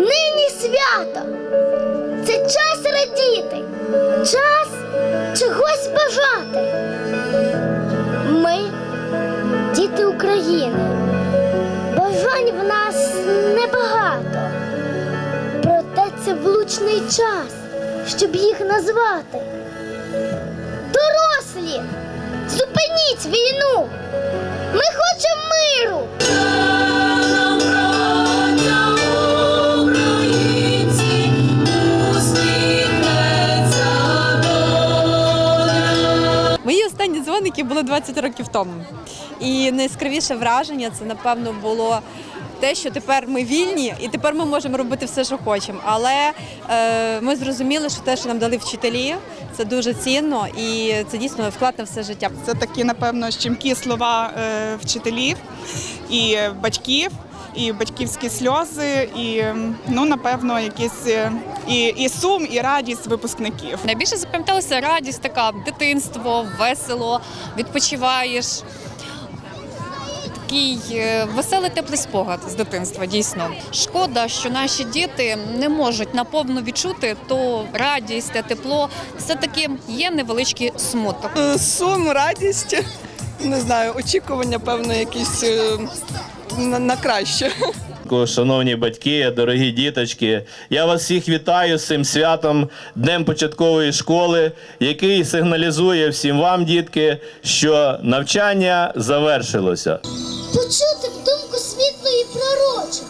Нині свято. Це час радіти, час чогось бажати. Ми, діти України, бажань в нас небагато. Проте це влучний час, щоб їх назвати. Дорослі, зупиніть війну! Ми хочемо миру! Дзвоники були 20 років тому. І найяскравіше враження це, напевно, було те, що тепер ми вільні і тепер ми можемо робити все, що хочемо. Але е, ми зрозуміли, що те, що нам дали вчителі, це дуже цінно і це дійсно вклад на все життя. Це такі, напевно, щемкі слова е, вчителів і батьків, і батьківські сльози, і ну, напевно, якісь е, і, і сум, і радість випускників. Найбільше запам'яталася радість така, дитинство, весело, відпочиваєш. Такий е, веселий теплий спогад з дитинства, дійсно. Шкода, що наші діти не можуть наповну відчути то радість, те тепло. Все-таки є невеличкий смуток. Е, Сум, радість, не знаю, очікування, певно, якісь на, на краще. Шановні батьки, дорогі діточки, я вас всіх вітаю з цим святом Днем початкової школи, який сигналізує всім вам, дітки, що навчання завершилося. почути б думку світлу і пророчу,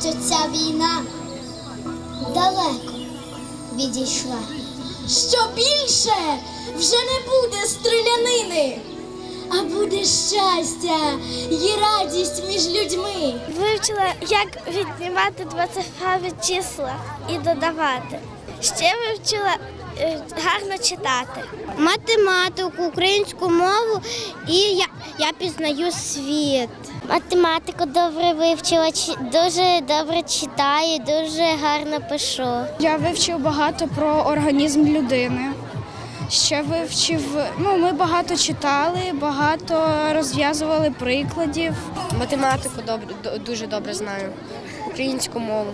що ця війна далеко відійшла. Що більше вже не буде стрілянини, а буде щастя і радість між людьми. Вивчила, як віднімати двоцифрові числа і додавати. Ще вивчила е, гарно читати. Математику, українську мову і я, я пізнаю світ. Математику добре вивчила, дуже добре читаю, дуже гарно пишу. Я вивчив багато про організм людини. Ще вивчив, ну ми багато читали, багато розв'язували прикладів. Математику добре, дуже добре знаю. Українську мову.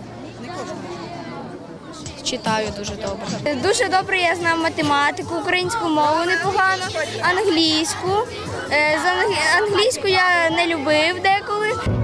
Читаю дуже добре. Дуже добре я знав математику, українську мову непогано, англійську. З англійську я не любив деколи.